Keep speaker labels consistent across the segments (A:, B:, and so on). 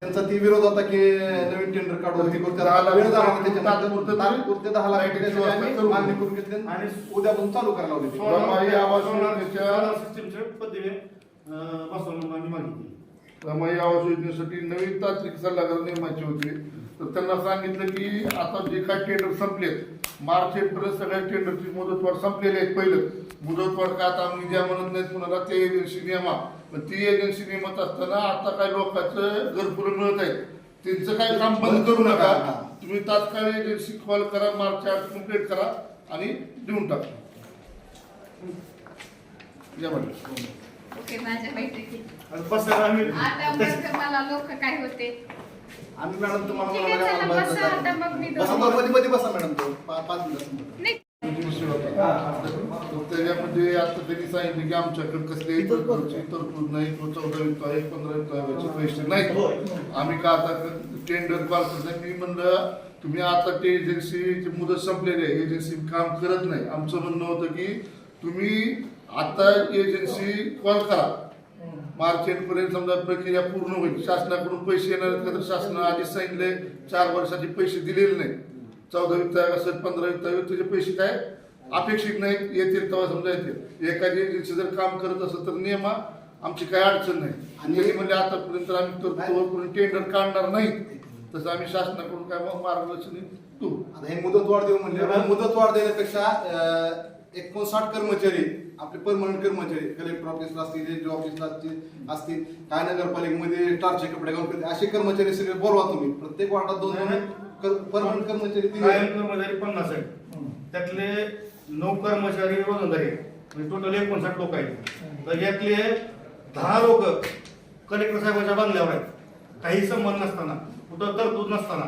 A: त्यांचा ती विरोध होता की नवीन टेंडर काढून करू. त्याला वेळ झाला होता त्याच्या तात्पुरते दहा लाख मागणी करून घेतली आणि
B: आणि
A: उद्यापासून चालू करायला लावली ती.
C: रमाई आवास योजनेच्या
B: सोलार सिस्टीमच्या पद्धतीने अं, बसवून आम्ही मागितली.
C: रमाई आवास योजनेसाठी नवीन तांत्रिक सल्लागार नेमायचे होते. तर त्यांना सांगितलं की आता जे काही टेंडर संपलेत मार्च एप्रिल सगळ्या टेंडरची मुदतवाढ संपलेली आहे पहिलं. मुदतवाढ का आता आम्ही ज्या म्हणत नाही कुणाला ते एजन्सी नियमा. पण ती एजन्सी नियमत असताना आता काही लोकांचं घरपुरं मिळत आहे त्यांचं काही काम बंद करू नका. तुम्ही तात्काळ एजन्सी कॉल करा मार्च आठ कंप्लीट करा आणि देऊन टाका. या
B: बसायला आम्ही
D: आता मला लोक काय होते?
A: आम्ही मॅडम तुम्हाला
D: ठीक आहे,
A: बोलायला
D: चला,
A: लागलो.
D: बसा आता मग मी
A: बसा
D: दोन-
A: मध्ये मध्ये बसा मॅडम तो. पा- पाच मिनिटं
D: नाही.
C: विषय होता तर त्याच्यामध्ये आता त्यांनी सांगितलं की आमच्याकडे कसले तरतूदची तरतूद नाही तो चौदा वित्त आहे पंधरा वित्त आहे पैसे नाही. आम्ही का आता टेंडर कॉल करतो मी म्हणलं तुम्ही आता ते एजन्सीची मुदत संपलेली आहे. एजन्सी काम करत नाही. आमचं म्हणणं होतं की तुम्ही आता एजन्सी कॉल करा. मार्च एंडपर्यंत समजा प्रक्रिया पूर्ण होईल. शासनाकडून पैसे येणार आहेत का तर शासनाने आधीच सांगितले चार वर्षाचे पैसे दिलेले नाही चौदा वित्त आयोग असेल पंधरा वित्त आयोग तुझे पैसे काय? अपेक्षित नाहीत येतील तेव्हा समजा येतील. एखादी एजन्सी जर काम करत असेल तर नियमा आमची काही अडचण नाही. आणि म्हणजे आतापर्यंत आम्ही तर तोवरपर्यंत टेंडर काढणार नाही तसं आम्ही शासनाकडून काय मार्गदर्शन तू
A: आता हे मुदतवाढ देऊ म्हणजे मुदतवाढ देण्यापेक्षा एकोणसाठ कर्मचारी आपले परमनंट कर्मचारी कलेक्टर ऑफिसला असतील रेल्वे ऑफिसला असतील असतील काय नगरपालिकेमध्ये स्टारचे कपडे घालून असे कर्मचारी सगळे बोलवा तुम्ही. प्रत्येक वार्डात दोन दोन परमनंट कर्मचारी
B: कायम कर्मचारी पन्नास आहेत. त्यातले नऊ कर्मचारी रोजंदारी. म्हणजे टोटल एकोणसाठ लोक आहेत. तर यातले दहा लोक कलेक्टर साहेबांच्या बंगल्यावर आहेत. काही संबंध नसताना कुठं तरतूद नसताना.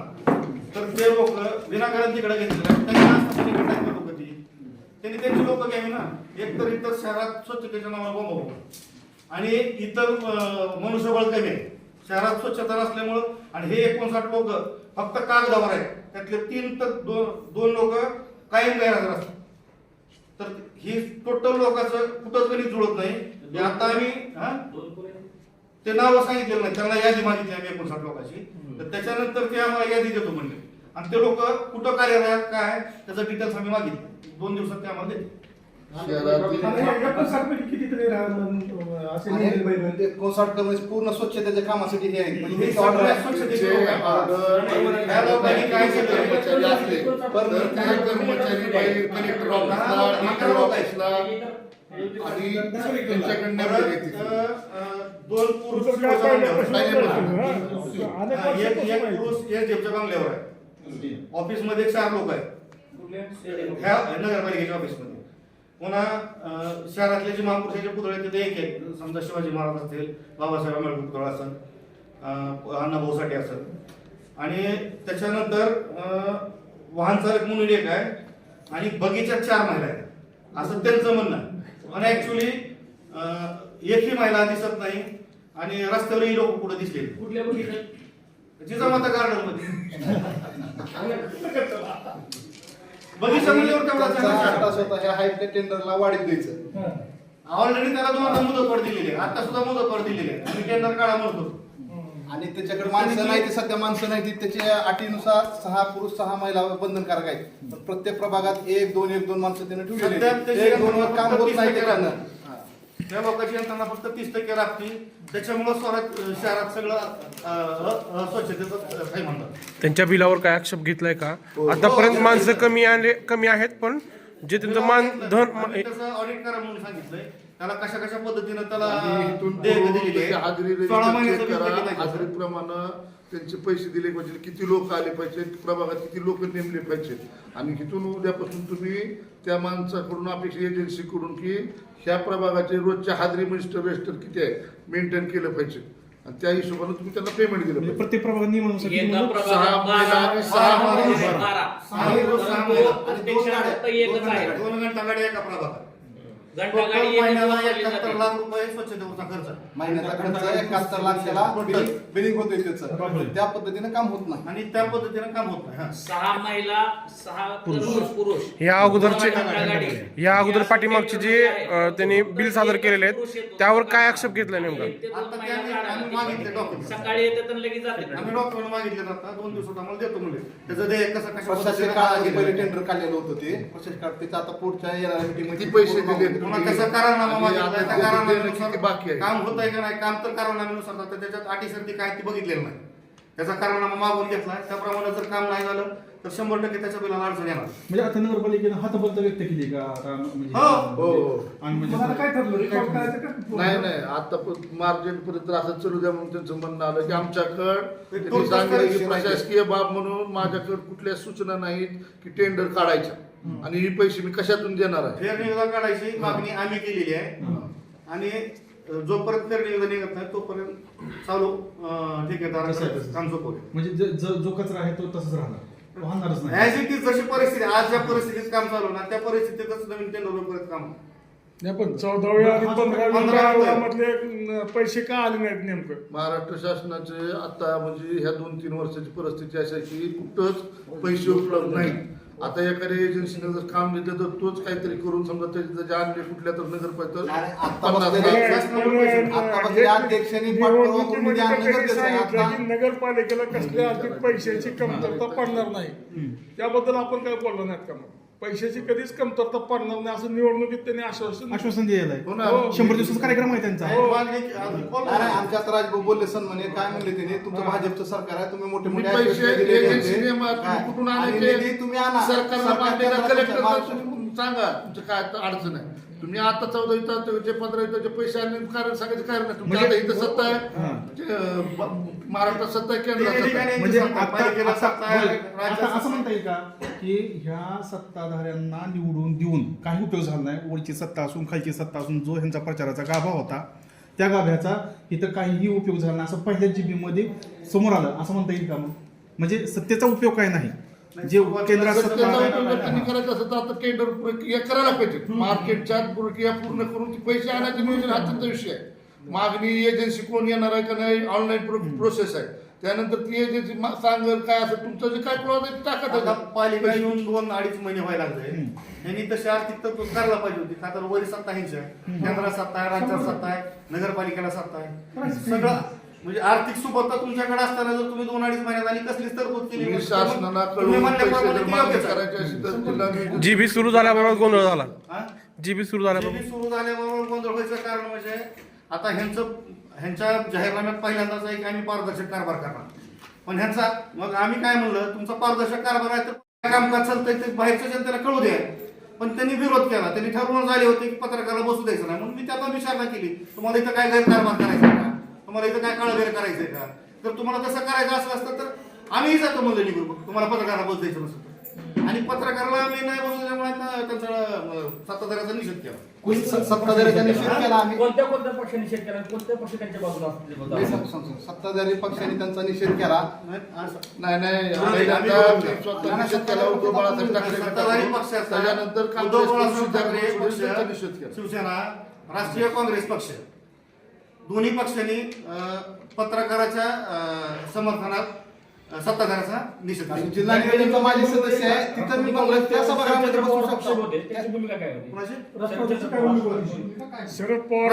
B: तर ते लोक विनाकारण तिकडे घेतले त्यांनी असं तिकडे टाकलं लोकं ती. त्यांनी त्यांची लोक घ्यावी ना एक तर इतर शहरात स्वच्छतेच्या नावाला बोंब आणि इतर मनुष्यबळ कमी आहे. शहरात स्वच्छता नसल्यामुळं आणि हे एकोणसाठ लोक फक्त कागदावर आहेत. त्यातले तीन तर दोन दोन लोक कायम गैरहजर असतात. तर ही टोटल लोकांचं कुठंच गणित जुळत नाही. आता आम्ही ते नाव सांगितलेलं नाही. त्यांना यादी मागितली आम्ही एकोणसाठ लोकांची. तर त्याच्यानंतर ते आम्हाला यादी देतो म्हणले. आणि ते लोक कुठं कार्यरत काय त्याचं डिटेल्स आम्ही मागितले. दोन दिवसात ते आम्हाला देते
A: आणि कर्मचारी पूर्ण स्वच्छतेच्या कामासाठी हे म्हणजे
B: हे
A: हे आहे.
B: स्वच्छतेचे ह्या लोकांनी काय केलं?
C: तर कर्मचारी बाहेर कलेक्टर ऑफिसला ऑफिसला आणि
B: दोन पुरुष. हा, बंगल्यावर आहे. ऑफिसमध्ये चार लोक आहेत. ह्या नगरपालिकेच्या ऑफिसमध्ये पुन्हा शहरातले जे महापुरुषाचे पुतळे आहेत, तिथे एक एक समजा शिवाजी महाराज असतील बाबासाहेब आंबेडकर पुतळा असेल अण्णाभाऊ साठे असेल. आणि त्याच्यानंतर वाहन चालक म्हणून एक आहे आणि बगीच्यात चार महिला आहेत. असं त्यांचं म्हणणं आहे. पण ऍक्च्युली एकही महिला दिसत नाही आणि रस्त्यावरही लोक कुठं दिसले
E: कुठल्या बघितलं
B: जिजामाता
A: गार्डनमध्ये.
B: तेवढा
A: हायटे टेंडरला वाढीत द्यायचं.
B: ऑलरेडी त्याला दोनदा मुदतवाढ दिलेली आहे. आता सुद्धा मुदतवाढ दिलेली आहे. आम्ही टेंडर काढा म्हणतो.
A: आणि त्याच्याकडे माणसं नाही ते सध्या माणसं नाही ती त्याच्या अटीनुसार सहा पुरुष सहा महिला बंधनकारक आहेत. प्रत्येक प्रभागात एक दोन एक दोन माणसं त्याने ठेवलेली दोन वर काम होत नाही ते
B: त्या लोकांची यंत्रणा फक्त तीस टक्के राखतील त्याच्यामुळे शहरात शहरात सगळं अस्वच्छतेचं काही म्हणतात.
F: त्यांच्या बिलावर काय आक्षेप घेतलाय का? आतापर्यंत माणसं कमी आले कमी आहेत पण जे त्यांचं मान धन
B: ऑडिट करा म्हणून सांगितलंय. त्याला कशा कशा पद्धतीनं त्याला
C: हाजरी? हाजरीप्रमाणे त्यांचे पैसे दिले पाहिजे किती लोक आले पाहिजे प्रभागात किती लोक नेमले पाहिजे आणि इथून उद्यापासून तुम्ही त्या माणसाकडून अपेक्षा एजन्सीकडून की ह्या प्रभागाचे रोजच्या हाजरी मिनिस्टर रेजिस्टर किती आहे मेंटेन केलं पाहिजे. आणि त्या हिशोबाने तुम्ही त्यांना पेमेंट दिलं पाहिजे.
G: प्रत्येक प्रभाग नियमानुसार?
C: सहा
E: प्रभागात
C: महिला
B: टोटल महिन्याला एकाहत्तर
E: जाते.
B: लाख रुपये स्वच्छतेवरचा खर्च.
A: महिन्याचा खर्च एकाहत्तर लाख त्याला बिलिंग बिलिंग होतोय त्याचं त्या पद्धतीने काम होत नाही
B: आणि त्या पद्धतीने काम होत नाही हा.
E: सहा महिला सहा तरुण पुरुष
F: या अगोदरचे
E: गाडी.
F: या अगोदर पाठीमागचे जे अं, त्यांनी बिल सादर केलेले आहेत त्यावर काय आक्षेप घेतला नेमका
E: एक ते दोन
B: आता
E: महिला
B: त्यांनी-
E: काढा.
B: आम्ही मागितले document.
E: सकाळी येतात आणि लगेच जातात
B: आम्ही डॉक्टरांना मागितले आता दोन दिवसात आम्हाला देतो म्हणजे त्याचं देय कसं कशा पद्धतीने
A: पहिले. टेंडर काढलेलं होतं ते काळ त्याचं आता पुढच्या येणाऱ्या meeting मध्ये
C: किती पैसे
A: पूर्ण
C: दिले?
B: पुन्हा कसं करारनामा मागितला त्या करारनाम्यानुसार
C: बाकी आहे?
B: काम होत आहे का नाही काम तर करारनाम्यानुसार आता त्याच्यात अटी शर्ती काय ती बघितलेलं नाही. त्याचा करारनामा मागून घेतला त्याप्रमाणे जर काम नाही झालं तर शंभर टक्के त्याच्या बिलाला अडचण येणार.
G: म्हणजे आता नगरपालिकेनं हातबलता व्यक्त केली का आता म्हणजे
B: हो.
C: हो हो.
G: आणि म्हणजे
H: तुम्हाला काय ठरलं? रेकॉर्ड करायचं का?
C: नाही नाही. आता मार्जिन पर्यंत असं चलू द्या म्हणून त्यांचं म्हणणं आलं की आमच्याकडं त्यांनी सांगितलं की. प्रशासकीय बाब म्हणून माझ्याकडे कुठल्या सूचना नाहीत की टेंडर काढायच्या. आणि ही पैसे मी कशातून देणार आहे?
B: फेर निविदा काढायची मागणी आम्ही केलेली आहे. आणि जोपर्यंत फेर निविदा निघत नाही तोपर्यंत चालू अं, ठेकेदाराकडे काम सोपवले
G: म्हणजे ज- ज- जो कचरा आहे तो तसंच राहणार. तो वाहणारच नाही.
B: ऍज इट इज जशी परिस्थिती आज ज्या परिस्थितीत काम चालू ना त्या परिस्थितीतच नवीन टेंडर परत काम.
H: नाही पण चौदाव्या आणि पंधराव्या
B: पंधराव्या
H: काळामधले न- पैसे का आले नाहीत नेमकं?
C: महाराष्ट्र शासनाचे आता म्हणजे ह्या दोन तीन वर्षाची परिस्थिती अशी आहे की कुठंच पैसे उपलब्ध नाही आता एखाद्या एजन्सीने जर काम दिलं तर तोच काहीतरी करून समजा त्याचे त्याचे आणले कुठल्या तर नगरपालिका
H: नगरपालिकेला कसल्या आर्थिक पैशाची कमतरता पडणार नाही. त्याबद्दल आपण काय बोललो नाहीत का मग? पैशाची कधीच कमतरता पडणार नाही. असं निवडणुकीत त्यांनी आश्वासन
G: आश्वासन दिलेलं
C: हो
G: आहे
C: ना
G: शंभर दिवसाचा कार्यक्रम आहे त्यांचा.
B: हो,
A: आमच्या आता राजभाऊ बोलले सन्माने काय म्हणले त्यांनी तुमचं भाजपचं सरकार आहे तुम्ही मोठे मोठे?
C: कुठून
A: आणि
C: आणायचे
A: तुम्ही आणा.
C: सरकारला कलेक्टर सांगा तुमचं काय अडचण आहे? तुम्ही आता चौदा वित्ताचे पंधरा वित्ताचे पैसे आणले कारण सांगायचं कारण नाही. तुमच्या आता इथं सत्ता आहे. जे, अं, ब- महाराष्ट्रात सत्ता आहे केंद्रात सत्ता आहे.
G: म्हणजे. आता आता- आता असं म्हणता येईल का की ह्या सत्ताधाऱ्यांना निवडून देऊन काही उपयोग झाला नाही. वरची सत्ता असून खालची सत्ता असून जो ह्यांचा प्रचाराचा गाभा होता त्या गाभ्याचा इथं काहीही उपयोग झाला नाही. असं पहिल्या जीबीमध्ये समोर आलं. असं म्हणता येईल का मग? म्हणजे सत्तेचा उपयोग काय नाही. जे केंद्रात
C: जर
G: सत्ता
C: त्याचा
G: आहे-
C: उपयोग जर त्यांनी करायचा असेल तर आता टेंडर प्रक्रिया करायला पाहिजे. मार्केटच्या प्रक्रिया पूर्ण करून ती पैसे आणायचे नियोजन हा त्यांचा विषय आहे. मागणी एजन्सी कोण येणार आहे का नाही ऑनलाईन प्रोसेस आहे. त्यानंतर ती एजन्सी सांगेल काय असेल तुमचं जे काय पुरावा आहे ते टाका
B: आता. पालिका येऊन दोन अडीच महिने व्हायला लागले. यांनी तशी आर्थिक तरतूद करायला पाहिजे होती. का तर वरी सत्ता ह्यांची आहे केंद्रात सत्ता आहे राज्यात सत्ता आहे नगरपालिकेला सत्ता आहे. सगळं म्हणजे आर्थिक सुबत्ता तुमच्याकडे असताना जर तुम्ही दोन अडीच महिन्यात आणि कसलीच तरतूद केली मग
C: शासनाला
B: तुम्ही
C: कळवून पैसे
B: म्हणल्याप्रमाणे
C: जर
B: ती
C: मागणी
B: योग्यच आहे.
C: करायची असेल तर
F: जीबी सुरू झाल्याबरोबर गोंधळ झाला.
B: हा?
F: जीबी सुरू झाल्याबरोबर
B: जीबी सुरू झाल्याबरोबर गोंधळ व्हायचं कारण म्हणजे आता ह्यांचं ह्यांच्या जाहीरनाम्यात पहिल्यांदाच आहे की आम्ही पारदर्शक कारभार करणार. पण ह्यांचा मग आम्ही काय म्हणलं तुमचा पारदर्शक कारभार आहे तर काय कामकाज चालतंय ते बाहेरच्या जनतेला कळू द्या पण त्यांनी विरोध केला. त्यांनी ठरवून झाले होते की पत्रकाराला बसू द्यायचं नाही. म्हणून मी त्याचा विचारणा केली. तुम्हाला इथं काय गैरकारभार करायचा? तुम्हाला इथं काय काळबेर करायचंय का? जर तुम्हाला तसं करायचं असलं असतं तर आम्ही जातो म्हणलं निघून तुम्हाला पत्रकाराला बसू द्यायचं नसतं. आणि पत्रकाराला आम्ही नाही आता त्यांचा सत्ताधाऱ्याचा निषेध केला.
A: सत्ताधाऱ्याचा निषेध केला आम्ही?
E: कोणत्या कोणत्या पक्षाने निषेध केला? कोणत्या पक्ष त्यांच्या बाजूला.
A: सत्ताधारी पक्षाने त्यांचा निषेध केला.
B: नाही, असं-
C: नाही निषेध केला उद्धव बाळासाहेब ठाकरे
B: सत्ताधारी
C: त्याच्यानंतर
B: उद्धव
C: पक्ष,
B: बाळासाहेब ठाकरे
C: त्यांचा
B: पक्ष,
C: निषेध केला.
B: शिवसेना राष्ट्रीय काँग्रेस पक्ष. दोन्ही पक्षांनी पत्रकाराच्या समर्थनात अं, सत्ताधाऱ्याचा निषेध
A: जिल्हा नियोजनचा माझे सदस्य आहे तिथं मी काँग्रेस त्या सभागृहामध्ये बसू
E: पक्ष
A: शकतो.
E: होते? त्याची भूमिका काय होती?
B: कोणाची?
H: राष्ट्रवादीची काय भूमिका होती? शरद पवार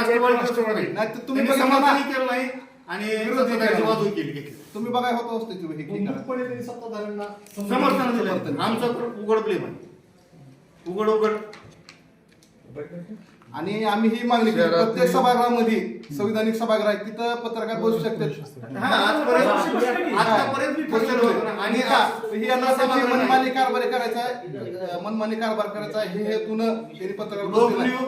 A: तुम्ही
B: त्यांनी
A: बघितलं ना.
B: समर्थनही केलं नाही आणि बाजू केली घेतली.
A: तुम्ही बघाय होत असते की हे की करा.
B: समर्थन दिलं आमचं उघड प्लेम आहे. उघड उघड.
A: आणि आम्ही ही मागणी केली. प्रत्येक सभागृहामध्ये संविधानिक सभागृह आहे तिथं पत्रकार बसू शकतात.
B: हा आजपर्यंत आतापर्यंत मी ठरलेलं होतं ना.
A: आणि का ही यांना त्यांची मनमानी कारभार करायचा आहे मनमानी कारभार करायचा आहे हे हेतून त्यांनी पत्रकार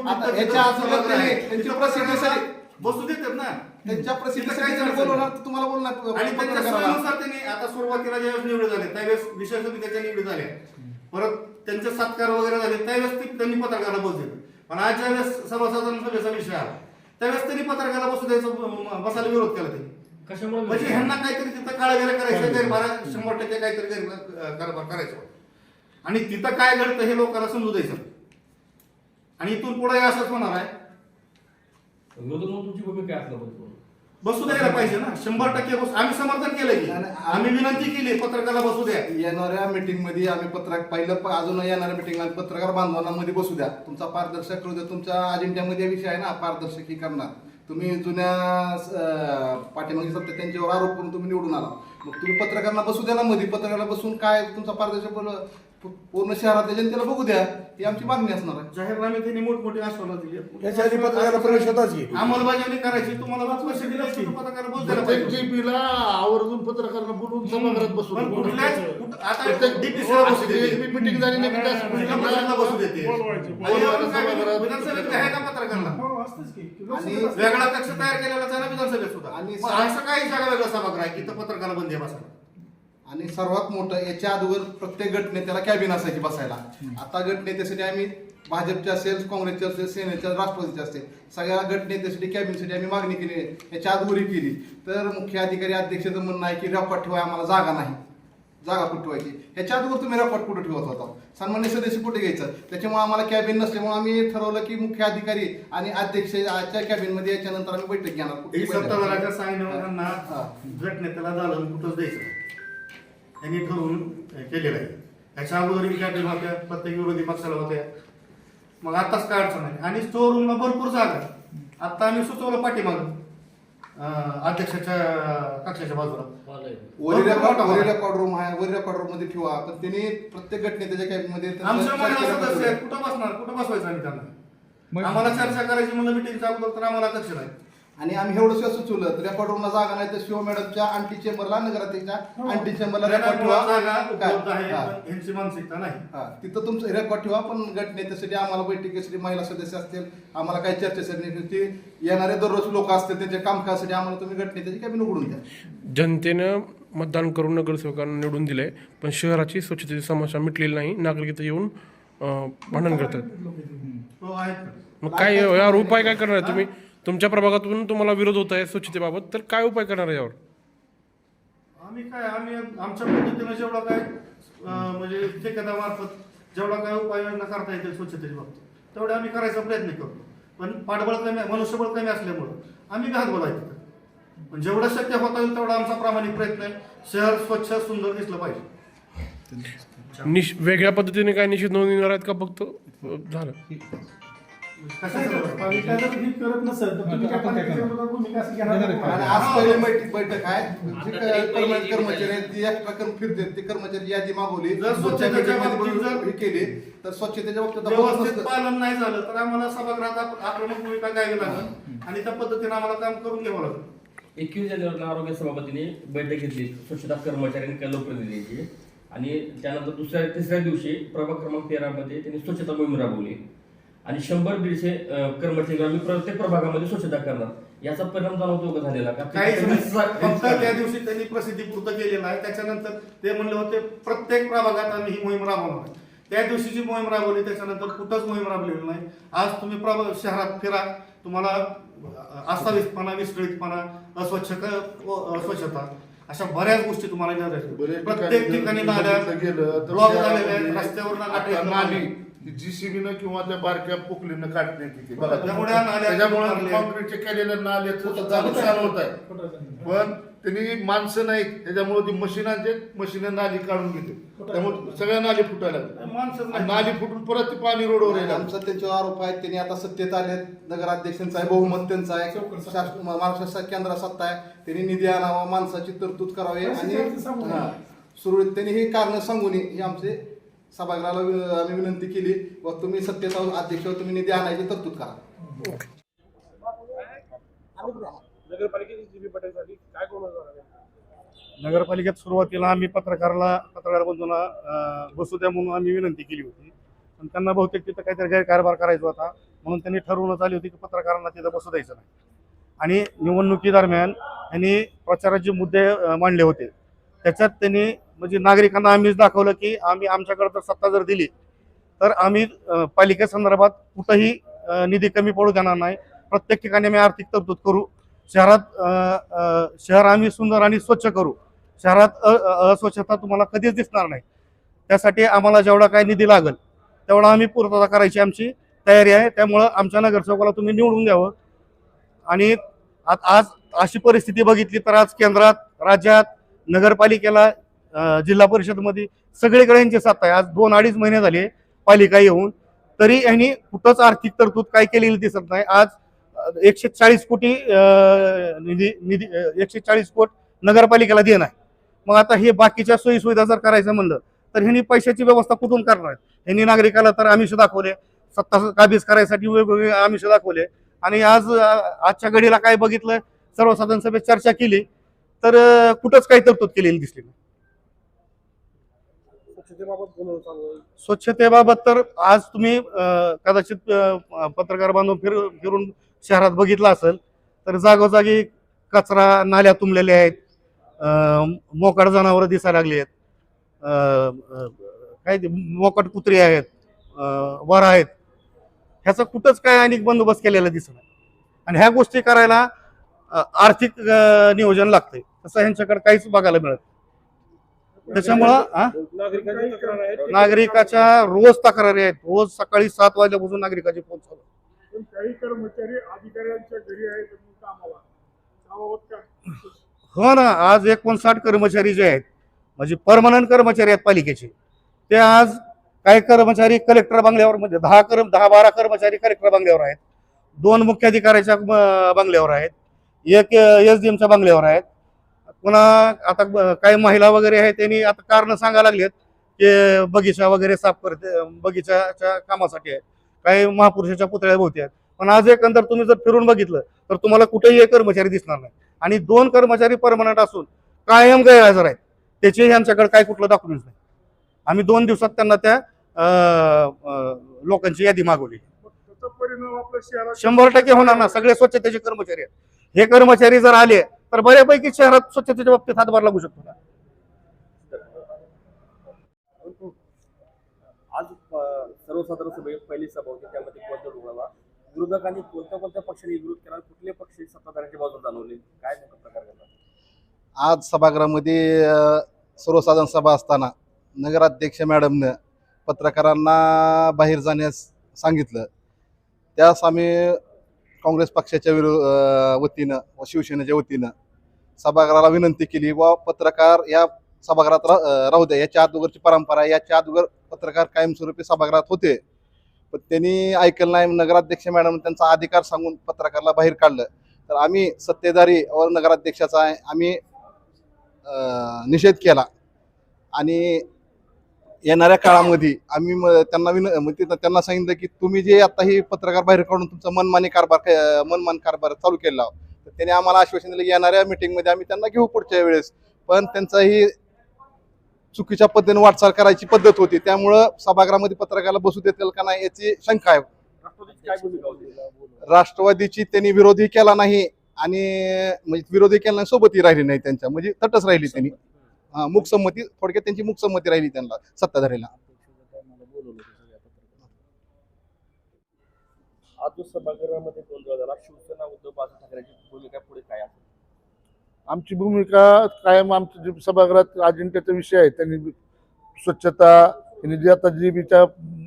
A: आता ह्याच्या अगोदर त्यांनी प्रसिद्धीसाठी
B: बसू देतात ना.
A: त्यांच्या प्रसिद्धीसाठी
B: काय
A: त्यांनी? बोलवणार तर तुम्हाला बोलणार
B: आणि त्यांच्या
A: पत्रकाराला.
B: सोयीनुसार त्यांनी आता सुरुवातीला ज्यावेळेस निवड झाले त्यावेळेस विशेष त्याच्या निवडी झाल्या. परत त्यांचे सत्कार वगैरे झाले त्यावेळेस ते- त्यांनी पत्रकाराला बसू पण आज ज्यावेळेस सर्वसाधारण सभेचा विषय आला. त्यावेळेस त्यांनी पत्रकाराला बसू द्यायचं बसायला विरोध केला त्यांनी.
E: कशामुळे
B: म्हणजे ह्यांना काहीतरी तिथं काळवेला करायचं गैरभार शंभर टक्के काहीतरी गैर कारभार करायचं आणि तिथं काय घडतं हे लोकांना समजू द्यायचं आणि इथून पुढे असंच होणार आहे.
E: तुमची भूमिका काय असणार?
B: बसू द्यायला पाहिजे ना. शंभर टक्के बसू. आम्ही समर्थन केलं की.
A: नाही,
B: आम्ही विनंती केली पत्रकाराला बसू द्या.
A: येणाऱ्या मीटिंगमध्ये आम्ही पत्रक पहिलं प- अजून येणाऱ्या मीटिंग पत्रकार बांधवांमध्ये बसू द्या. तुमचा पारदर्शक करू द्या तुमच्या अजेंड्यामध्ये विषय आहे ना पारदर्शकी करणार. तुम्ही जुन्या अं, पाठीमागे सत्य त्यांच्यावर आरोप करून तुम्ही निवडून आला. मग तुम्ही पत्रकारांना बसू द्या ना मध्ये पत्रकाराला बसून काय तुमचा पारदर्शक पूर्ण शहरातल्या जनतेला बघू द्या ही आमची मागणी असणार आहे
B: जाहीरनामे त्यांनी मोठमोठे आश्वासन दिली
I: याच्या आधी पत्रकाराला प्रवेश होताच की
B: अंमलबजावणी करायची तुम्हाला पाच वर्ष दिली असती तर पत्रकार बसू द्यायला पाहिजे.
C: जीबीला आवर्जून पत्रकारांना बोलवून सभागृहात
B: पण
C: बसवलं
B: कुठल्याच कुठ- आता
C: प्रत्येक
B: ला बसू देते.
C: एक मिटिंग झाली नाही की
B: बसू देते
H: बोलवायचे.
B: आणि आपण काय केलं? विधानसभेत आहे का पत्रकारांना
H: हो, असतेच की.
A: आणि
B: वेगळा कक्ष तयार केलेला ना विधानसभेत सुद्धा
A: आणि
B: असं काही जागा वेगळा सभागृह आहे की इथं पत्रकाराला बंदी आहे बसायला
A: आणि सर्वात मोठं याच्या अगोदर प्रत्येक गटनेत्याला कॅबिन असायची बसायला. आता गटनेत्यासाठी आम्ही भाजपचे असेल काँग्रेसचे असेल सेनेच्या राष्ट्रवादीचे असेल सगळ्या गटनेत्यासाठी कॅबिनसाठी आम्ही मागणी केली. याच्या अगोदरी केली. तर मुख्य अधिकारी अध्यक्षाचं म्हणणं आहे की रेकॉर्ड ठेवाय आम्हाला जागा नाही. जागा कुठे ठेवायची? ह्याच्या अगोदर तुम्ही रेकॉर्ड कुठे ठेवत होता? सन्मान्य सदस्य कुठे घ्यायचं? त्याच्यामुळे आम्हाला कॅबिन नसल्यामुळे आम्ही ठरवलं की मुख्य अधिकारी आणि अध्यक्षाच्या कॅबिनमध्ये याच्यानंतर आम्ही बैठक घेणार. बैठक?
B: सत्ताधाराच्या. सांगण्यावर गटनेत्याला झालं कुठंच द्यायचं त्यांनी ठरवून केलेलं आहे. त्याच्या अगोदर कॅबिन होत्या प्रत्येक विरोधी पक्षाला होत्या. मग आताच काय अडचण आहे? आणि स्टोर रूमला भरपूर जागा आहे. आता आम्ही सुचवलं पाठीमागं अध्यक्षाच्या कक्षाच्या बाजूला.
A: रेकॉर्ड रूम आहे वरील रेकॉर्ड रूममध्ये ठेवा. पण त्यांनी प्रत्येक घटनेच्या कॅबिनमध्ये त्यांचं
B: आमच्या महिला
A: चर्चा
B: सदस्य
A: करून
B: आहेत. कुठं बसणार? कुठं बसवायचं आम्ही त्यांना?
G: मग-
B: आम्हाला चर्चा करायची म्हणलं मिटिंगच्या अगोदर तर आम्हाला कक्ष नाही.
A: आणि आम्ही एवढं सुचवलं तर रेकॉर्ड रूमला जागा नाही तर शिव मॅडमच्या आंटी चेंबरला नगराध्यक्षा आंटी चेंबरला रेकॉर्ड ठेवा. हा.
B: मानसिकता नाही.
A: हा, तिथं तुमचं रेकॉर्ड ठेवा पण गटनेत्यासाठी आम्हाला बैठकीसाठी महिला सदस्य असतील आम्हाला काही चर्चेसाठी येणारे दररोज लोक असतील त्यांच्या कामकाजासाठी आम्हाला तुम्ही गटनेत्याची कॅबिन उघडून द्या.
F: जनतेनं मतदान करून नगरसेवकांना निवडून दिलंय पण शहराची स्वच्छतेची समस्या मिटलेली नाही. नागरिक इथं येऊन भांडण करतात.
B: तो आहे
F: मग काय यावर उपाय काय करणार तुम्ही? तुमच्या प्रभागातून तुम्हाला विरोध होत आहे स्वच्छतेबाबत तर काय उपाय करणार आहे यावर?
B: आम्ही काय आम्ही आमच्या पद्धतीनं जेवढा काय अं, म्हणजे ठेकेदारामार्फत जेवढा काय उपाययोजना करता येतील स्वच्छतेच्या बाबतीत तेवढे आम्ही करायचा प्रयत्न करतो. पण पाठबळ कमी मनुष्यबळ कमी असल्यामुळं आम्ही घात बोलायचं पण जेवढं शक्य होता येईल तेवढा आमचा प्रामाणिक प्रयत्न आहे. शहर स्वच्छ सुंदर दिसलं पाहिजे.
F: निश वेगळ्या पद्धतीने काय निषेध नोंदवणार आहेत का फक्त? अं, झालं.
H: करत नसेल तर तुम्ही काय भूमिका अशी घेणार नाही.
A: आणि आज पहिली बैठक बैठक आहे जे कर्मचारी कर्मचारी आहेत ते एक्स्ट्रा करून ते कर्मचारी यादी मागवली
B: जर स्वच्छतेच्या बाबतीत जर-
A: हे केली तर स्वच्छतेच्या बाबतीत आपण
B: व्यवस्थित
A: नसतं.
B: पालन नाही झालं तर आम्हाला सभागृहात आप- आक्रमक भूमिका घ्यावी लागेल आणि त्या पद्धतीने आम्हाला काम करून घ्यावं लागेल
E: एकवीस जानेवारीला आरोग्य सभापतीने बैठक घेतली स्वच्छता कर्मचारी आणि लोकप्रतिनिधींची आणि त्यानंतर दुसऱ्या तिसऱ्या दिवशी प्रभाग क्रमांक तेरा मध्ये त्यांनी स्वच्छता मोहीम राबवली आणि शंभर दीडशे कर्मचारी आम्ही प्रत्येक प्रभागामध्ये स्वच्छता करणार. याचा परिणाम जाणवतो का झालेला? का
B: काहीच नाही. फक्त त्या दिवशी त्यांनी प्रसिद्धी पुरतं केलेलं आहे त्याच्यानंतर ते म्हणले होते प्रत्येक प्रभागात आम्ही ही मोहीम राबवणार. त्या दिवशीची मोहीम राबवली त्याच्यानंतर कुठंच मोहीम राबलेली नाही. आज तुम्ही प्रभाग शहरात फिरा. तुम्हाला अस्ताव्यस्तपणा विस्कळीतपणा अस्वच्छ अस्वच्छता अशा बऱ्याच गोष्टी तुम्हाला प्रत्येक ठिकाणी नाल्या
C: शहरामध्ये
B: रस्त्यावर
C: जीसीबीनं किंवा त्या बारक्या पोकलीनं काढण्यात येते बघा
B: त्यामुळे या नाल्या
C: त्याच्यामुळे
B: लागल्या.
C: कॉन्क्रीटच्या केलेल्या नाल्याचं नुकसान होत आहे. पण त्यांनी माणसं नाहीत. त्याच्यामुळे ती मशीन आणते मशीन नाली काढून घेते. त्यामुळे सगळ्या नाली फुटायला.
B: माणसं
C: नाली फुटून परत ते पाणी रोडवर यायला
A: आमचा त्यांच्यावर आरोप आहे त्यांनी आता सत्तेत आले नगराध्यक्षांचा आहे बहुमत त्यांचा आहे. शासन- महाराष्ट्र केंद्र सत्ता आहे. त्यांनी निधी आणावा माणसाची तरतूद करावी आणि हा, सुरळीत त्यांनी ही कारण सांगून ही आमचे सभागृहाला वि- आम्ही विनंती केली व तुम्ही सत्तेचा अध्यक्ष तुम्ही निधी आणायची तरतूद करा.
B: नगरपालिकेत सुरुवातीला आम्ही पत्रकाराला पत्रकार बंधूंना अं, बसू द्या म्हणून आम्ही विनंती केली होती. पण त्यांना बहुतेक तिथं काहीतरी गैरकारभार करायचा होता. म्हणून त्यांनी ठरवून आली होती की पत्रकारांना तिथं बसू द्यायचं नाही. आणि निवडणुकीदरम्यान त्यांनी प्रचाराचे मुद्दे अं, मांडले होते. त्याच्यात त्यांनी म्हणजे नागरिकांना आम्हीच दाखवलं की आम्ही आमच्याकडे जर सत्ता जर दिली तर आम्ही पालिकेसंदर्भात कुठंही निधी कमी पडू देणार नाही. प्रत्येक ठिकाणी आम्ही आर्थिक तरतूद करू. शहरात शहर आम्ही सुंदर आणि स्वच्छ करू. शहरात अ- अस्वच्छता तुम्हाला कधीच दिसणार नाही. त्यासाठी आम्हाला जेवढा काही निधी लागेल तेवढा आम्ही पूर्तता करायची आमची तयारी आहे. त्यामुळं आमच्या नगरसेवकाला तुम्ही निवडून द्यावं. आणि आज अशी परिस्थिती बघितली तर आज केंद्रात राज्यात नगरपालिकेला जिल्हा परिषदमध्ये सगळीकडे यांची सत्ता आहे. आज दोन अडीच महिने झाले पालिका येऊन. तरी यांनी कुठंच आर्थिक तरतूद काय केलेली दिसत नाही. आज एकशे चाळीस कोटी निधी निधी एकशे चाळीस कोट नगरपालिकेला देणं आहे. मग आता हे बाकीच्या सोयीसुविधा जर करायचं म्हणलं तर ह्यांनी पैशाची व्यवस्था कुठून करणार ह्यांनी नागरिकाला तर आमिष दाखवले. सत्ता काबीज करायसाठी वेगवेगळे आमिष दाखवले. आणि आज आजच्या घडीला काय बघितलं? सर्वसाधारण सभेत चर्चा केली. तर कुठंच काही तरतूद केलेली दिसली नाही. स्वच्छतेबाबत तर आज तुम्ही कदाचित पत्रकार बांधव फिर फिरून शहरात बघितलं असेल तर जागोजागी कचरा नाल्या तुंबलेल्या आहेत मोकाट जनावरं दिसायला लागली आहेत काय ते मोकाट कुत्री आहेत वर आहेत ह्याचा कुठंच काय अनेक बंदोबस्त केलेला दिसत नाही. आणि ह्या गोष्टी करायला आर्थिक नियोजन लागतंय तसं ह्यांच्याकडे काहीच बघायला मिळत त्याच्यामुळं हा? नागरिकाच्या रोज तक्रारी आहेत. रोज सकाळी सात वाजल्यापासून नागरिकाचे फोन चालू आहेत.
H: पण काही कर्मचारी अधिकाऱ्यांच्या घरी आहेत म्हणून कामाला त्याबाबत काय?
B: हो ना आज एकोणसाठ कर्मचारी जे आहेत म्हणजे परमनंट कर्मचारी आहेत पालिकेचे ते आज काही कर्मचारी कलेक्टर बंगल्यावर म्हणजे दहा कर दहा बारा कर्मचारी कलेक्टर बंगल्यावर आहेत. दोन मुख्याधिकाऱ्याच्या अं, बंगल्यावर आहेत. एक एस डी एमच्या बंगल्यावर आहेत. पुन्हा आता काही महिला वगैरे आहेत त्यांनी आता कारण सांगायला लागलेत की बगीचा वगैरे साफ करते बगीचाच्या कामासाठी आहे काही महापुरुषाच्या पुतळ्या आहेत. पण आज एकंदर तुम्ही जर फिरून बघितलं तर तुम्हाला कुठेही एक कर्मचारी दिसणार नाही. आणि दोन कर्मचारी परमनंट असून कायम गैरहजर आहेत. त्याचे यांच्याकडे काय कुठलं डॉक्युमेंट्स नाही. आम्ही दोन दिवसात त्यांना त्या लोकांची यादी मागवली. शंभर टक्के होणार ना. सगळे स्वच्छतेचे कर्मचारी आहेत. हे कर्मचारी जर आले तर बऱ्यापैकी शहरात स्वच्छतेच्या बाबतीत हातभार लागू शकतो ना?
E: आज सर्वसाधारण सभेत पहिली सभा होती त्यामध्ये कोणत्या रुग्णाला विरोधकांनी कोणत्या कोणत्या पक्षाने विरोध केला कुठले पक्ष सत्ताधाऱ्यांच्या बाजूने जाणवले? काय नेमका प्रकार घडला?
A: आज सभागृहामध्ये सर्वसाधारण सभा असताना नगराध्यक्ष मॅडमनं पत्रकारांना बाहेर जाण्यास सांगितलं. त्यास आम्ही काँग्रेस पक्षाच्या विरो वतीनं व शिवसेनेच्या वतीनं सभागृहाला विनंती केली व पत्रकार या सभागृहात रा राहू द्या. याच्या अगोदरची परंपरा आहे. याच्या अगोदर पत्रकार कायमस्वरूपी सभागृहात होते. पण त्यांनी ऐकलं नाही नगराध्यक्ष मॅडम त्यांचा अधिकार सांगून पत्रकारला बाहेर काढलं. तर आम्ही सत्तेधारी व नगराध्यक्षाचा आहे, आम्ही निषेध केला. आणि येणाऱ्या काळामध्ये आम्ही त्यांना विन म्हणजे त्यांना सांगितलं की तुम्ही जे आता ही पत्रकार बाहेर काढून तुमचा मनमानी कारभार मनमान कारभार चालू केला. तर त्याने आम्हाला आश्वासन दिलं की येणाऱ्या मीटिंगमध्ये आम्ही त्यांना घेऊ पुढच्या वेळेस. पण त्यांचाही चुकीच्या पद्धतीने वाटचाल करायची पद्धत होती. त्यामुळं सभागृहामध्ये पत्रकाराला बसू देतील का नाही याची शंका आहे.
E: राष्ट्रवादीची
A: त्यांनी विरोधी केला नाही आणि म्हणजे विरोधी केला नाही सोबतही राहिली नाही त्यांच्या म्हणजे तटच राहिली त्यांनी. हा मुकसंमती थोडक्यात त्यांची मुकसंमती राहिली त्यांना सत्ताधारीला
E: आज जो सभागृहामध्ये गोंधळ झाला शिवसेना उद्धव बाळासाहेब ठाकरेंची भूमिका पुढे काय असेल?
C: आमची भूमिका कायम आमच्या जे सभागृहात अजेंड्याचा विषय आहे त्यांनी स्वच्छता त्यांनी जे आता जीबीच्या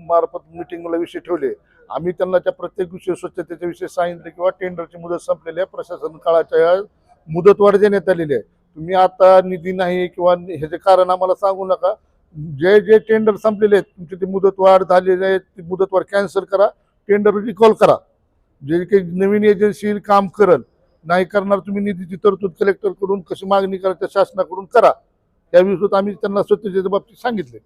C: मार्फत मिटिंगला विषय ठेवले आम्ही त्यांना त्या प्रत्येक विषय स्वच्छतेच्या विषय सांगितले किंवा टेंडरची मुदत संपलेली आहे प्रशासन काळाच्या या मुदतवाढ देण्यात आलेली आहे. तुम्ही आता निधी नाही किंवा ह्याचे कारण आम्हाला सांगू नका. जे जे टेंडर संपलेले आहेत तुमची ती मुदतवाढ झालेली आहे ती मुदतवाढ कॅन्सल करा टेंडर रिकॉल करा. जे काही नवीन एजन्सी काम करल. नाही करणार तुम्ही निधीची तरतूद कलेक्टरकडून कशी मागणी करायच्या शासनाकडून करा. त्याविषयी आम्ही त्यांना स्वच्छतेच्या बाबतीत सांगितले.